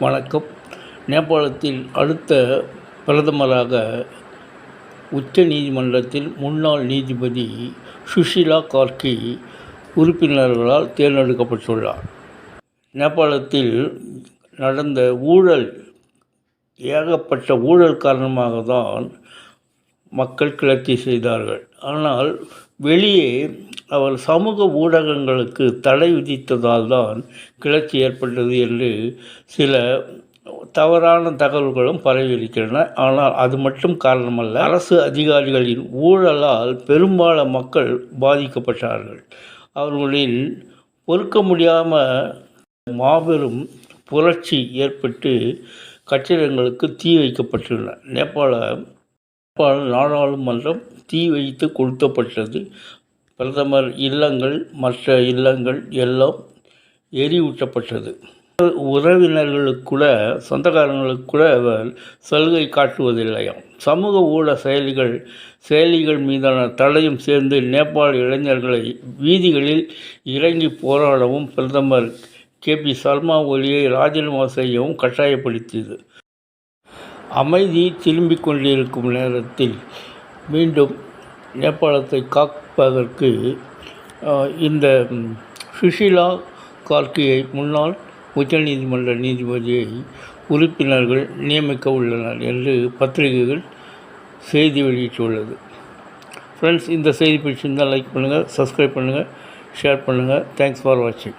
வணக்கம். நேபாளத்தில் அடுத்த பிரதமராக உச்ச நீதிமன்றத்தில் முன்னாள் நீதிபதி சுஷிலா கார்கி உறுப்பினர்களால் தேர்ந்தெடுக்கப்பட்டுள்ளார். நேபாளத்தில் நடந்த ஊழல் ஏகப்பட்ட ஊழல் காரணமாக தான் மக்கள் கிளர்ச்சி செய்தார்கள். ஆனால் வெளியே அவர் சமூக ஊடகங்களுக்கு தடை விதித்ததால் தான் கிளர்ச்சி ஏற்பட்டது என்று சில தவறான தகவல்களும் பரவியிருக்கின்றன. ஆனால் அது மட்டும் காரணமல்ல அரசு அதிகாரிகளின் ஊழலால் பெரும்பாலான மக்கள் பாதிக்கப்பட்டார்கள். அவர்களில் பொறுக்க முடியாமல் மாபெரும் புரட்சி ஏற்பட்டு கட்டிடங்களுக்கு தீ வைக்கப்பட்டுள்ளன. நேபாள நேபாள நாடாளுமன்றம் தீ வைத்து கொளுத்தப்பட்டது. பிரதமர் இல்லங்கள் மற்ற இல்லங்கள் எல்லாம் எரியூட்டப்பட்டது. உறவினர்களுக்கு கூட சொந்தக்காரங்களுக்கு கூட அவர் சலுகை காட்டுவதில்லையாம். சமூக ஊட செயலிகள் செயலிகள் மீதான தடையும் சேர்ந்து நேபாள இளைஞர்களை வீதிகளில் இறங்கி போராடவும் பிரதமர் கே. பி. சர்மா ஒலியை ராஜினாமா செய்யவும் கட்டாயப்படுத்தியது. அமைதி திரும்பிக் கொண்டிருக்கும் நேரத்தில் மீண்டும் நேபாளத்தை காப்பதற்கு இந்த சுஷிலா கார்கியை முன்னாள் உச்சநீதிமன்ற நீதிபதியை உறுப்பினர்கள் நியமிக்க உள்ளனர் என்று பத்திரிகைகள் செய்தி வெளியிட்டுள்ளது. ஃப்ரெண்ட்ஸ் இந்த செய்தி பிடிச்சிருந்தால் லைக் பண்ணுங்கள் சப்ஸ்கிரைப் பண்ணுங்கள் ஷேர் பண்ணுங்கள் தேங்க்ஸ் ஃபார் வாட்சிங்